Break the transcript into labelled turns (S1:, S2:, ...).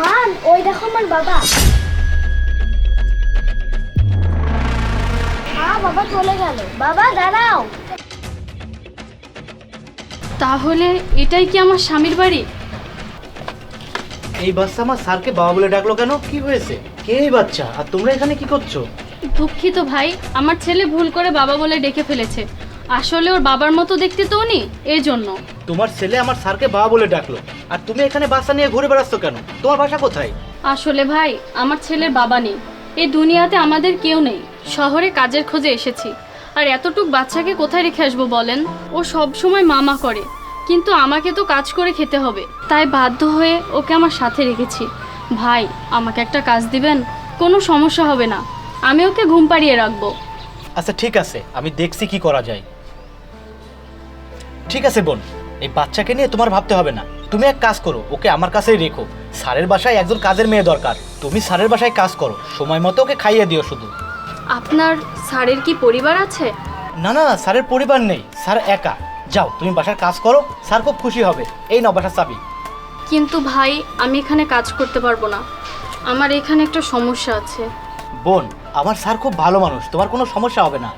S1: মান ওই দেখো আমার বাবা। হ্যাঁ বাবা চলে গেল। বাবা দাঁড়াও।
S2: তাহলে এটাই কি আমার স্বামীর বাড়ি?
S3: এই বাচ্চা আমার স্যারকে বাবা বলে ডাকলো কেন? কি হয়েছে? কে এই বাচ্চা? আর তোমরা এখানে কি করছ?
S2: দুঃখিত ভাই আমার ছেলে ভুল করে বাবা বলে ডেকে ফেলেছে। আসলে ওর বাবার মতো দেখতে তো উনি এই জন্য।
S3: তোমার ছেলে আমার স্যারকে বাবা বলে ডাকলো। আর তুমি এখানে বাসা নিয়ে ঘুরে বেড়াচ্ছ কেন? তোমার বাসা কোথায়?
S2: আসলে ভাই আমার ছেলের বাবা নেই। এই দুনিয়াতে আমাদের কেউ নেই। শহরে কাজের খোঁজে এসেছি। আর এতটুক বাচ্চাকে কোথায় রেখে আসব বলেন? ও সব সময় মামা করে। কিন্তু আমাকে তো কাজ করে খেতে হবে। তাই বাধ্য হয়ে ওকে আমার সাথে রেখেছি। ভাই আমাকে একটা কাজ দিবেন? কোনো সমস্যা হবে না। আমি ওকে ঘুম পাড়িয়ে রাখব।
S3: আচ্ছা ঠিক আছে। আমি দেখছি কি করা যায়। ঠিক আছে বোন। এই বাচ্চাকে নিয়ে তোমার ভাবতে হবে না। তুমি এক কাজ করো ওকে আমার কাছেই রেখো। স্যারের বাসায় একজন কাজের মেয়ে দরকার। তুমি স্যারের বাসায় কাজ করো। সময় মতো ওকে খাইয়ে দিও শুধু।
S2: আপনার স্যারের কি পরিবার আছে?
S3: না না স্যারের পরিবার নেই। স্যার একা। যাও তুমি বাসার কাজ করো। স্যার খুব খুশি হবে। এই নাও বাসার চাবি।
S2: কিন্তু ভাই আমি এখানে কাজ করতে পারব না। আমার এখানে একটা সমস্যা আছে।
S3: বোন আমার স্যার খুব ভালো মানুষ। তোমার কোনো সমস্যা হবে না।